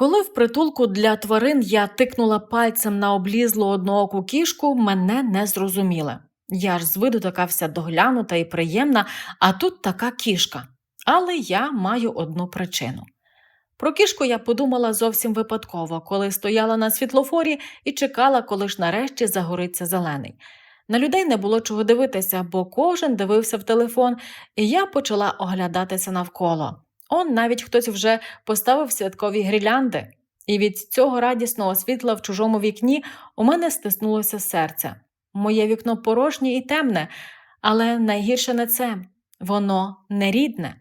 Коли в притулку для тварин я тикнула пальцем на облізлу однооку кішку, мене не зрозуміли. Я ж з виду така вся доглянута і приємна, а тут така кішка. Але я маю одну причину. Про кішку я подумала зовсім випадково, коли стояла на світлофорі і чекала, коли ж нарешті загориться зелений. На людей не було чого дивитися, бо кожен дивився в телефон, і я почала оглядатися навколо. Он навіть хтось вже поставив святкові гірлянди, і від цього радісного світла в чужому вікні у мене стиснулося серце. Моє вікно порожнє і темне, але найгірше не це воно не рідне.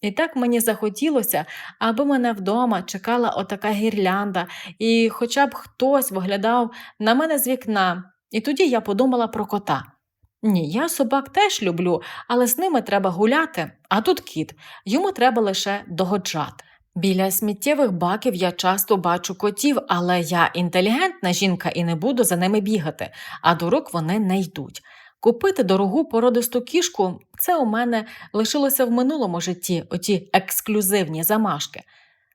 І так мені захотілося, аби мене вдома чекала отака гірлянда, і хоча б хтось виглядав на мене з вікна, і тоді я подумала про кота. Ні, я собак теж люблю, але з ними треба гуляти, а тут кіт, йому треба лише догоджати. Біля сміттєвих баків я часто бачу котів, але я інтелігентна жінка і не буду за ними бігати, а до вони не йдуть. Купити дорогу породисту кішку це у мене лишилося в минулому житті, оті ексклюзивні замашки.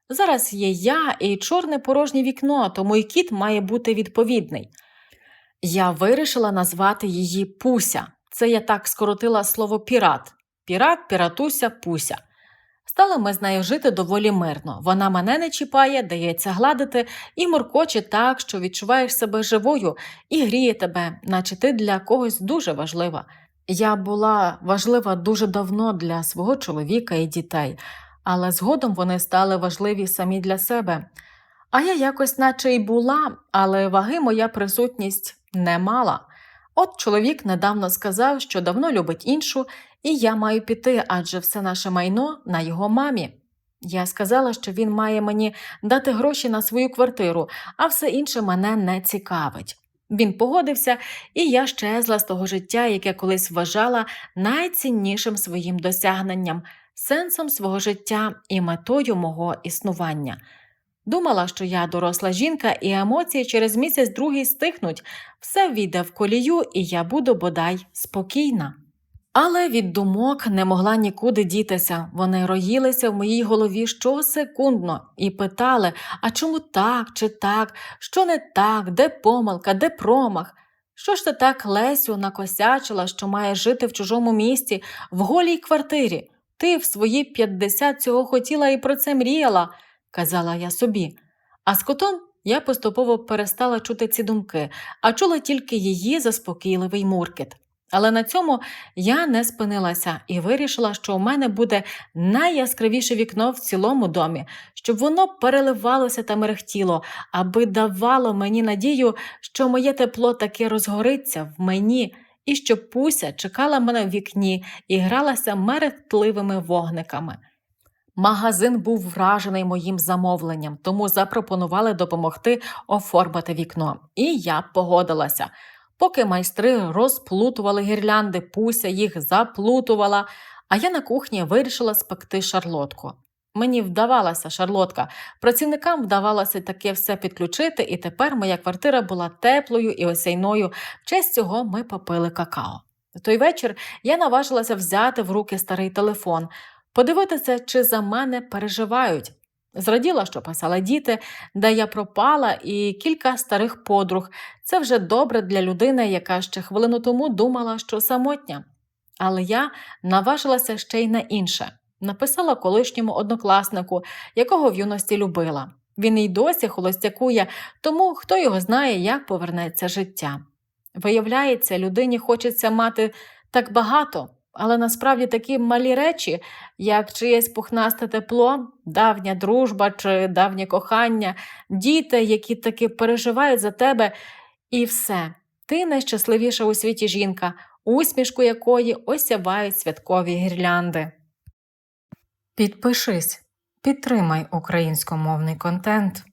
Зараз є я і чорне порожнє вікно, тому і кіт має бути відповідний. Я вирішила назвати її Пуся. Це я так скоротила слово пірат. Пірат, піратуся, пуся. Стали ми з нею жити доволі мирно. Вона мене не чіпає, дається гладити і моркоче так, що відчуваєш себе живою і гріє тебе, наче ти для когось дуже важлива. Я була важлива дуже давно для свого чоловіка і дітей, але згодом вони стали важливі самі для себе. А я якось наче й була, але ваги моя присутність не мала. От чоловік недавно сказав, що давно любить іншу, і я маю піти, адже все наше майно на його мамі. Я сказала, що він має мені дати гроші на свою квартиру, а все інше мене не цікавить. Він погодився, і я щезла з того життя, яке колись вважала найціннішим своїм досягненням, сенсом свого життя і метою мого існування. Думала, що я доросла жінка, і емоції через місяць другий стихнуть, все війде в колію, і я буду бодай спокійна. Але від думок не могла нікуди дітися. Вони роїлися в моїй голові щосекундно і питали: а чому так чи так, що не так, де помилка, де промах? Що ж ти так Лесю накосячила, що має жити в чужому місті, в голій квартирі? Ти в свої 50 цього хотіла і про це мріяла, казала я собі. А з котом я поступово перестала чути ці думки, а чула тільки її заспокійливий муркіт. Але на цьому я не спинилася і вирішила, що у мене буде найяскравіше вікно в цілому домі, щоб воно переливалося та мерехтіло, аби давало мені надію, що моє тепло таки розгориться в мені, і що Пуся чекала мене в вікні і гралася мерехтливими вогниками. Магазин був вражений моїм замовленням, тому запропонували допомогти оформити вікно. І я погодилася. Поки майстри розплутували гірлянди, пуся їх заплутувала, а я на кухні вирішила спекти шарлотку. Мені вдавалася шарлотка, працівникам вдавалося таке все підключити, і тепер моя квартира була теплою і осяйною. В честь цього ми попили какао. Той вечір я наважилася взяти в руки старий телефон, подивитися, чи за мене переживають. Зраділа, що писали діти, де я пропала, і кілька старих подруг. Це вже добре для людини, яка ще хвилину тому думала, що самотня. Але я наважилася ще й на інше. Написала колишньому однокласнику, якого в юності любила. Він і досі холостякує, тому хто його знає, як повернеться життя. Виявляється, людині хочеться мати так багато, але насправді такі малі речі, як чиєсь пухнасте тепло, давня дружба чи давнє кохання, діти, які таки переживають за тебе, і все. Ти найщасливіша у світі жінка, усмішку якої осявають святкові гірлянди. Підпишись, підтримай українськомовний контент.